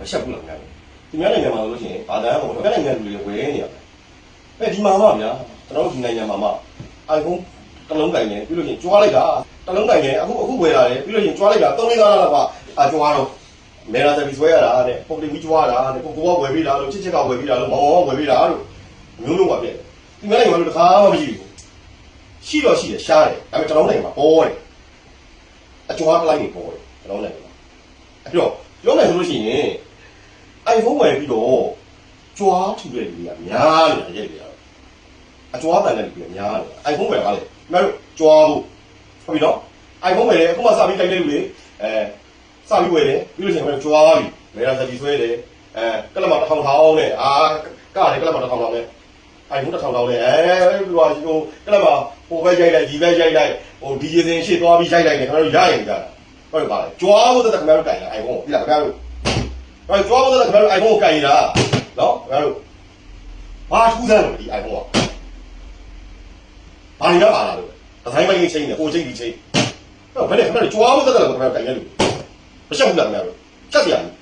မရှက်ဘူးလားခင်ဗျာဒီများနိုင်ငံမှာလို့ရှိရင်ဘာသာမဟုတ်ဘူးဘယ်နိုင်ငံလူတွေဝယ်နေရလဲအဲဒီမှာမှဗျာကျွန်တော်တို့ဒီနိုင်ငံမှာမှ iPhone တစ်လုံးကင်နေပြီးလို့ရှိရင်ကြွားလိုက်တာတစ်လုံးကင်နေအခုအခုဝယ်လာတယ်ပြီးလို့ရှိရင်ကြွားလိုက်တာ3လေးသားလောက်ကအကြွားတော့မေရာ service ဝယ်ရတာတဲ့ပုံတင်ပြီးကြွားတာတဲ့ကိုကိုကဝယ်ပြီးတာလို့ချစ်ချစ်ကဝယ်ပြီးတာလို့မောင်မောင်ကဝယ်ပြီးတာလို့မျိုးလုံးကပြည့်ဒီများနိုင်ငံမှာလို့တခါမှမရှိဘူးရှိတော့ရှိတယ်ရှားတယ်ဒါပေမဲ့ကျွန်တော်နိုင်ငံမှာပေါ်တယ်အကြွားကလိုက်နေပေါ်တယ်ကျွန်တော်နိုင်ငံမှာအဲ့တော့ပြောမယ်ဆို လို့ရှိရင် iPhone ဝယ်ပြီးတော့ကြွားထူတဲ့လူတွေကများနေတာရိုက်နေတာအကြွားတန်တဲ့လူတွေကများနေတာ iPhone ဝယ်ပါလေမင်းတို့ကြွားဖို့ဟုတ်ပြီနော် iPhone ဝယ်တယ်အခုမှစပြီးတိုက်တဲ့လူတွေအဲစပြီးဝယ်တယ်ပြီးလို့ရှိရင်ကြွားပြီမေရာစတီဆွဲတယ်အဲကလမတစ်ထောင်ထောင်နဲ့အာကတယ်ကလမတစ်ထောင်ထောင်နဲ့ iPhone တစ်ထောင်ထောင်နဲ့အဲဟိုဟိုကလမဟိုဘက်ရိုက်လိုက်ဒီဘက်ရိုက်လိုက်ဟို DJ စင်ရှေ့သွားပြီးရိုက်လိုက်တယ်ခင်ဗျားတို့ရရင်ကြတာဟုတ်ပါလေကြွားဖို့တက်ခင်ဗျားတို့တိုင်လာ iPhone ကိုပြီလားခင်ဗျားတို့။ အဲကြွားဖို့တဲ့ခင်ဗျားတို့ iPhone ကိုကင်နေတာနော်ခင်ဗျားတို့ဘာထူးဆန်းလို့ဒီ iPhone ကဘာနေရပါလားလို့ဒီဇိုင်းပိုင်းချင်းနေဟိုချင်းဒီချင်းဟောဘယ်နဲ့ခင်ဗျားတို့ကြွားဖို့တဲ့ခင်ဗျားတို့ကင်ရလို့မရှက်ဘူးလားခင်ဗျားတို့ချက်ပြရတယ်